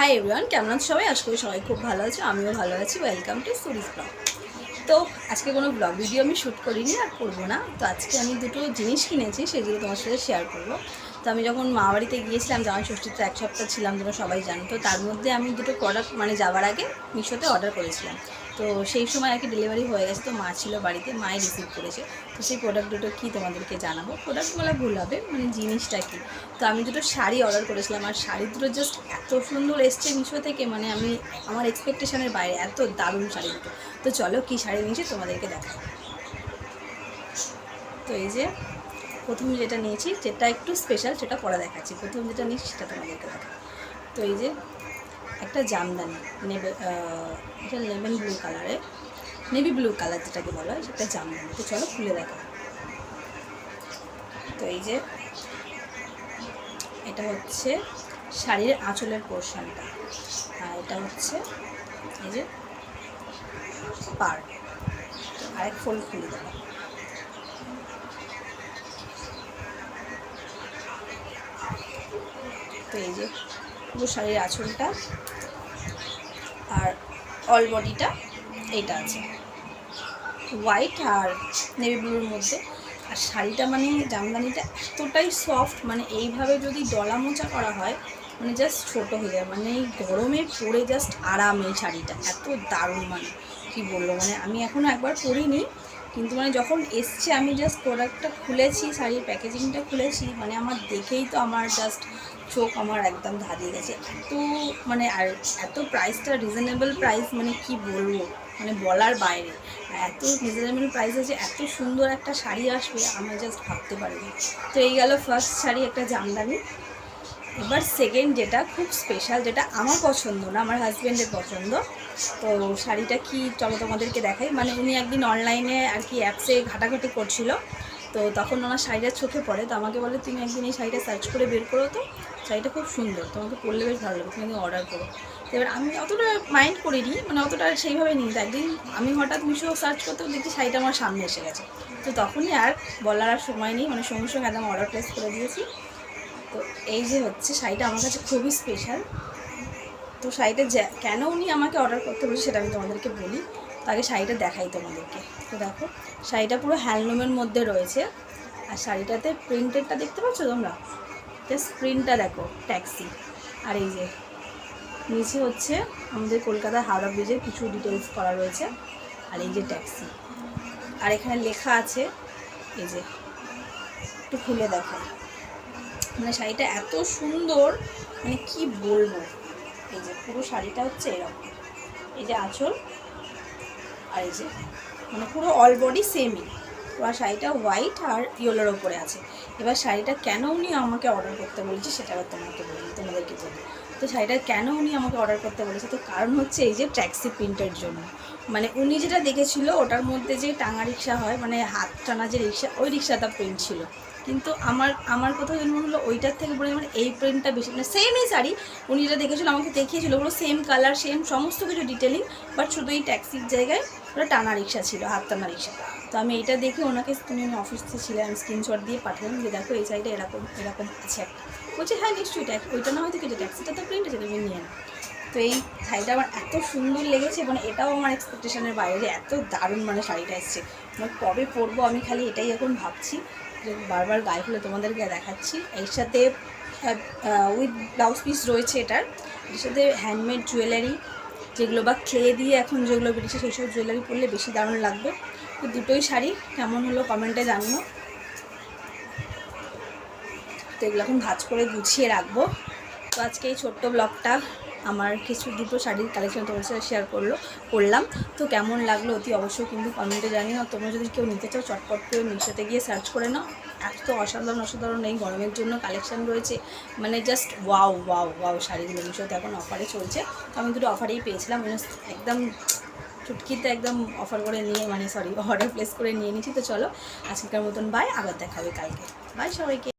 Hi everyone কেমন আছো সবাই? আশা করি সবাই খুব ভালো আছে, আমিও ভালো আছি। ওয়েলকাম টু সুরিজ ব্লগ তো আজকে কোনো ব্লগ ভিডিও আমি শ্যুট করিনি আর করব না। তো আজকে আমি দুটো জিনিস কিনেছি সেগুলো তোমার সাথে শেয়ার করব। তো আমি যখন মা বাড়িতে গিয়েছিলাম জামাই ষষ্ঠীতে এক সপ্তাহ ছিলাম, তোমরা সবাই জানো। তো তার মধ্যে আমি দুটো প্রোডাক্ট মানে যাওয়ার আগে মিশোতে অর্ডার করেছিলাম। তো সেই সময় আর কি ডেলিভারি হয়ে গেছে, তো মা ছিল বাড়িতে, মাই রিসিভ করেছে। তো সেই প্রোডাক্ট দুটো কী তোমাদেরকে জানাব? প্রোডাক্ট বলা ভুল হবে মানে জিনিসটা কী? তো আমি দুটো শাড়ি অর্ডার করেছিলাম, আর শাড়ি দুটো জাস্ট এত সুন্দর এসছে মিশো থেকে মানে আমি, আমার এক্সপেকটেশনের বাইরে, এত দারুণ শাড়ি দুটো। তো চলো কী শাড়ি নিয়েছি তোমাদেরকে দেখা তো এই যে, প্রথম যেটা নিয়েছি, যেটা একটু স্পেশাল সেটা পরে দেখাচ্ছি। প্রথম যেটা নিয়েছি, সেটা তোমাদেরকে দেখা তো এই যে একটা জামদানি নেবে এটা লেমন ব্লু কালারে, নেভি ব্লু কালার যেটাকে বলা হয় সেটা জামদানি। তো চলো খুলে দেখা। তো এই যে, এটা হচ্ছে শাড়ির আঁচলের পোর্শনটা। আর এটা হচ্ছে এই যে পার আরেক ফোল্ড খুলে দেবো। তো এই যে পুরো শাড়ির আঁচলটা আর অল বডিটা এইটা আছে। হোয়াইট আর নেভি ব্লুর মধ্যে। আর শাড়িটা মানে জামদানিটা এতটাই সফট মানে এইভাবে যদি ডলা মোচা করা হয় মানে জাস্ট ছোটো হয়ে যায়। মানে এই গরমে পরে জাস্ট আরাম এই শাড়িটা। এত দারুণ মানে কী বলল মানে আমি এখনও একবার পরিনি। কিন্তু মানে যখন এসছে, আমি জাস্ট প্রোডাক্টটা খুলেছি, শাড়ির প্যাকেজিংটা খুলেছি মানে আমার দেখেই তো আমার জাস্ট চোখ আমার একদম ধাঁধিয়ে গেছে। এত মানে আর এত প্রাইসটা রিজনেবল প্রাইস মানে কি বলব? মানে বলার বাইরে। এত রিজনেবল প্রাইস আছে এত সুন্দর একটা শাড়ি আসবে আমি জাস্ট ভাবতে পারিনি। তো এই গেল ফার্স্ট শাড়ি, একটা জামদানি। এবার সেকেন্ড যেটা খুব স্পেশাল যেটা আমার পছন্দ না, আমার হাজব্যান্ডের পছন্দ, তো শাড়িটা কি চলো তোমাদেরকে দেখাই। মানে উনি একদিন অনলাইনে আর কি অ্যাপসে ঘাটাঘাটি করছিল, তো তখন ওনার শাড়িটা চোখে পড়ে, তো আমাকে বলে, তুমি একদিন এই শাড়িটা সার্চ করে বের করো তো, শাড়িটা খুব সুন্দর, তোমাকে পরলে বেশ ভালো লাগবে, তুমি অর্ডার করো। তো এবার আমি অতটা মাইন্ড করিনি মানে অতটা সেইভাবে নিই তো একদিন আমি হঠাৎ মিশো সার্চ করতে দেখি শাড়িটা আমার সামনে এসে গেছে। তো তখনই আর বলার আর সময় নেই মানে সঙ্গে সঙ্গে একদম অর্ডার প্লেস করে দিয়েছি। তো এই যে হচ্ছে শাড়িটা আমার কাছে খুবই স্পেশাল তো শাড়িটা কেন উনি আমাকে অর্ডার করতে বলেছে সেটা আমি তোমাদেরকে বলি। তো আগে শাড়িটা দেখাই তোমাদেরকে। তো দেখো, শাড়িটা পুরো হ্যান্ডলুমের মধ্যে রয়েছে। আর শাড়িটাতে প্রিন্টেডটা দেখতে পাচ্ছ তোমরা? জাস্ট প্রিন্টটা দেখো ট্যাক্সি আর এই যে, নিচে হচ্ছে আমাদের কলকাতা হাওড়া ব্রিজের কিছু ডিটেলস করা রয়েছে। আর এই যে ট্যাক্সি আর এখানে লেখা আছে, এই যে, একটু খুলে দেখাই। মানে শাড়িটা এত সুন্দর মানে কি বলব? এই যে পুরো শাড়িটা হচ্ছে এরকম। এই যে আঁচল আর এই যে মানে পুরো অল বডি সেমই পুরো শাড়িটা হোয়াইট আর ইয়েলোর ওপরে আছে। এবার শাড়িটা কেন উনি আমাকে অর্ডার করতে বলেছে সেটা এবার তোমাকে বলি, তোমাদেরকে বলি। তো শাড়িটা কেন উনি আমাকে অর্ডার করতে বলেছে, তো কারণ হচ্ছে এই যে ট্যাক্সি প্রিন্টের জন্য। মানে উনি যেটা দেখেছিল, ওটার মধ্যে যে টাঙা রিক্সা হয় মানে হাত টানা যে রিক্সা, ওই রিক্সাটা প্রিন্ট ছিল। কিন্তু আমার আমার কোথাও যেন মনে হলো ওইটার থেকে বলে মানে এই প্রিন্টটা বেশি মানে সেমই শাড়ি, উনি যেটা দেখেছিল আমাকে দেখিয়েছিল ওগুলো সেম কালার সেম সমস্ত কিছু ডিটেলিং বাট শুধু এই ট্যাক্সির জায়গায় ওটা টানা রিক্সা ছিল হাত টানা রিক্সা। তো আমি এটা দেখে ওনাকে তুমি আমি অফিসে ছিলাম স্ক্রিনশট দিয়ে পাঠালাম, যে দেখো এই সাইডে এরকম এরকম আছে একটা। বলছে হ্যাঁ নিশ্চয়ই ট্যাক্স ওইটা না হয়তো কিছু ট্যাক্সিটা তো প্রিন্ট আছে, তুমি নিয়ে তো এই শাড়িটা আমার এত সুন্দর লেগেছে মানে এটাও আমার এক্সপেকটেশনের বাইরে এত দারুণ মানে শাড়িটা এসছে। মানে কবে পরবো আমি খালি এটাই এখন ভাবছি। যে বারবার গায়ে ফুলে তোমাদেরকে দেখাচ্ছি। এর সাথে উইথ ব্লাউজ পিস রয়েছে এটার। এর সাথে হ্যান্ডমেড জুয়েলারি যেগুলো বা ক্লে দিয়ে এখন যেগুলো বেরিয়েছে সেই সব জুয়েলারি পরলে বেশি দারুণ লাগবে। তো দুটোই শাড়ি, কেমন হলো কমেন্টে জানিও। তো এগুলো এখন ভাজ করে গুছিয়ে রাখব। তো আজকে এই ছোট্ট ব্লগটা আমার কিছু দুটো শাড়ির কালেকশন তোমার সাথে শেয়ার করল, করলাম। তো কেমন লাগল অতি অবশ্যই কিন্তু কমেন্টে আর তোমরা যদি কেউ নিতে চাও, চটপট করে মিশোতে গিয়ে সার্চ করে নাও। এত অসাধারণ অসাধারণ এই গরমের জন্য কালেকশন রয়েছে। মানে জাস্ট ওয়াও ওয়াও ওয়াও শাড়িগুলো মিশোতে এখন অফারে চলছে। তো আমি দুটো অফারেই পেয়েছিলাম। মানে একদম চুটকিতে একদম অফার করে নিয়ে মানে সরি অর্ডার প্লেস করে নিয়ে নিয়েছি। তো চলো, আজকের মতন বাই আবার দেখা হবে কালকে। বাই সবাইকে।